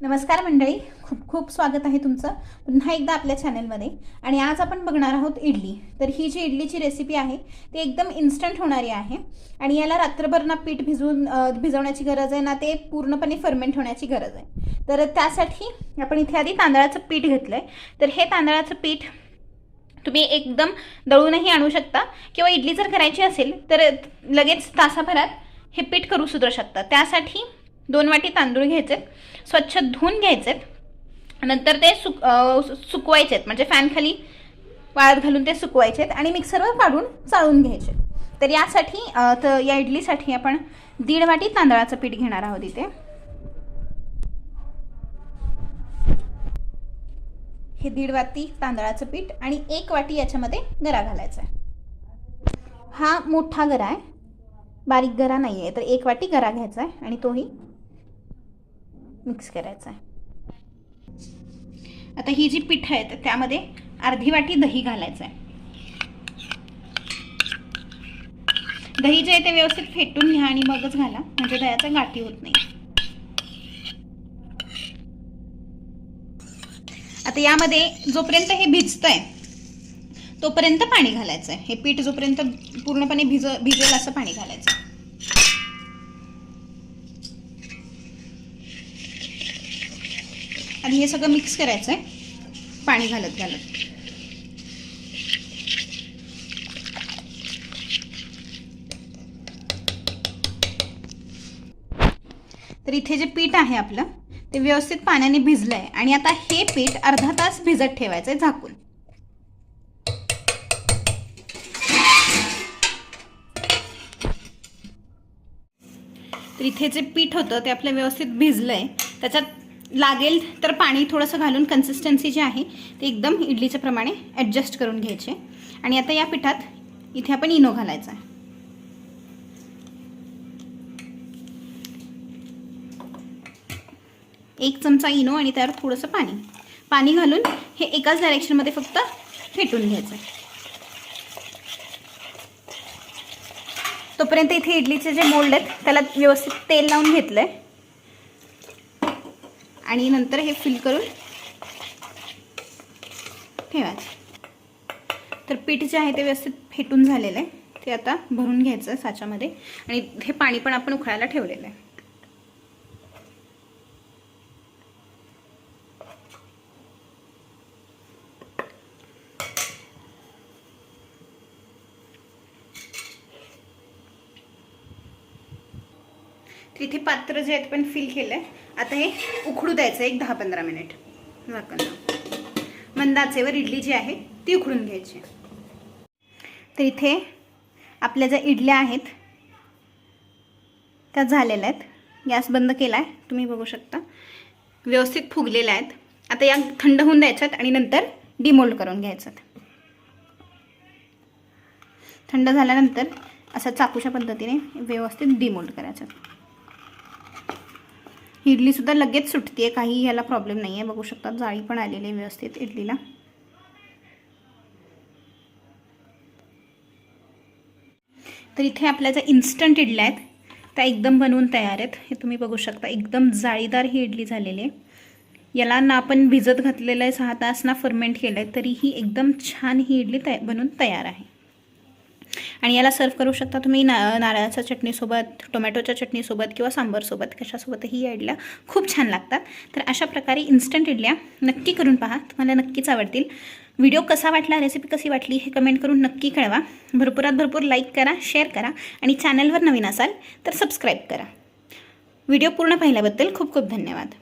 नमस्कार मंडळी. खूप खूप स्वागत आहे तुमचं. पुन्हा एकदा आपल्या चॅनलमध्ये. आणि आज आपण बघणार आहोत इडली. तर ही जी इडलीची रेसिपी आहे ती एकदम इन्स्टंट होणारी आहे. आणि याला रात्रभर ना पीठ भिजवून भिजवण्याची गरज आहे ना ते पूर्णपणे फर्मेंट होण्याची गरज आहे. तर त्यासाठी आपण इथे आधी तांदळाचं पीठ घेतलं आहे तर हे तांदळाचं पीठ तुम्ही एकदम दळूनही आणू शकता. किंवा इडली जर करायची असेल तर लगेच तासाभरात हे पीठ करू सुद्धा शकता. त्यासाठी दोन वाटी तांदूळ घ्यायचे स्वच्छ धुवून घ्यायचे नंतर ते सुक सुकवायचे सुकवायचेत. म्हणजे फॅनखाली वाळत घालून ते सुकवायचेत आणि मिक्सरवर काढून चाळून घ्यायचे. तर यासाठी तर या इडलीसाठी आपण दीड वाटी तांदळाचं पीठ घेणार आहोत इथे. हे दीड वाटी तांदळाचं पीठ आणि एक वाटी याच्यामध्ये गरा घालायचा आहे. हा मोठा गरा आहे. बारीक गरा नाही आहे तर एक वाटी गरा घ्यायचा आहे आणि तोही मिक्स करायचं आहे. आता ही जी पीठ आहेत त्यामध्ये अर्धी वाटी दही घालायचं आहे. दही जे आहे ते व्यवस्थित फेटून घ्या आणि मगच घाला म्हणजे दह्याचा गाठी होत नाही. आता यामध्ये जोपर्यंत हे भिजतंय तोपर्यंत पाणी घालायचं आहे. हे पीठ जोपर्यंत पूर्णपणे भिज भिजेल असं पाणी घालायचं आणि हे सगळं मिक्स करायचं आहे पाणी घालत घालत. तर इथे जे पीठ आहे आपलं ते व्यवस्थित पाण्याने भिजलं आहे आणि आता हे पीठ अर्धा तास भिजत ठेवायचं आहे झाकून. तर इथे जे पीठ होतं ते आपलं व्यवस्थित भिजलं आहे त्याच्यात लागेल तर पाणी थोडंसं घालून कन्सिस्टन्सी जी आहे ती एकदम इडलीच्या प्रमाणे ॲडजस्ट करून घ्यायचे. आणि आता या पिठात इथे आपण इनो घालायचा आहे. एक चमचा इनो आणि त्यावर थोडंसं पाणी. पाणी घालून हे एकाच डायरेक्शनमध्ये फक्त फेटून घ्यायचं आहे. तोपर्यंत इथे इडलीचे जे मोल्ड आहेत त्याला व्यवस्थित तेल लावून घेतलं आहे आणि नंतर हे फिल करून ठेवायचं. तर पीठ जे आहे ते व्यवस्थित फेटून झालेलं आहे. ते आता भरून घ्यायचं आहे साच्यामध्ये. आणि हे पाणी पण आपण उकळायला ठेवलेलं आहे. तर पात्र जे आहेत पण फिल केलं आहे आता हे उखडू द्यायचं एक दहा पंधरा मिनिट. झाकण मंद आचेवर इडली जी आहे ती उखडून घ्यायची. तर इथे आपल्या ज्या इडल्या आहेत त्या झालेल्या आहेत. गॅस बंद केला आहे तुम्ही बघू शकता. व्यवस्थित फुगलेल्या आहेत. आता या थंड होऊन द्यायच्यात आणि नंतर डिमोल्ड करून घ्यायच्यात. थंड झाल्यानंतर असं चाकूच्या पद्धतीने व्यवस्थित डिमोल्ड करायचं इडलीसुद्धा लगेच सुटते काही याला प्रॉब्लेम नाही आहे बघू शकता जाळी पण आलेली आहे व्यवस्थित इडलीला. तर इथे आपल्या ज्या इन्स्टंट इडल्या आहेत त्या एकदम बनवून तयार आहेत. हे तुम्ही बघू शकता एकदम जाळीदार ही इडली झालेली आहे. याला ना आपण भिजत घातलेलं आहे सहा तास ना फर्मेंट केलं आहे तरीही एकदम छान ही इडली तया बनवून तयार आहे. आणि याला सर्व करू शकता तुम्ही ना नारळाच्या चटणीसोबत टोमॅटोच्या चटणीसोबत किंवा सांबारसोबत कशासोबतही या इडल्या खूप छान लागतात. तर अशा प्रकारे इन्स्टंट इडल्या नक्की करून पहा तुम्हाला नक्कीच आवडतील. व्हिडिओ कसा वाटला रेसिपी कशी वाटली हे कमेंट करून नक्की कळवा. भरपुरात भरपूर लाईक करा शेअर करा आणि चॅनलवर नवीन असाल तर सबस्क्राईब करा. व्हिडिओ पूर्ण पाहिल्याबद्दल खूप खूप धन्यवाद.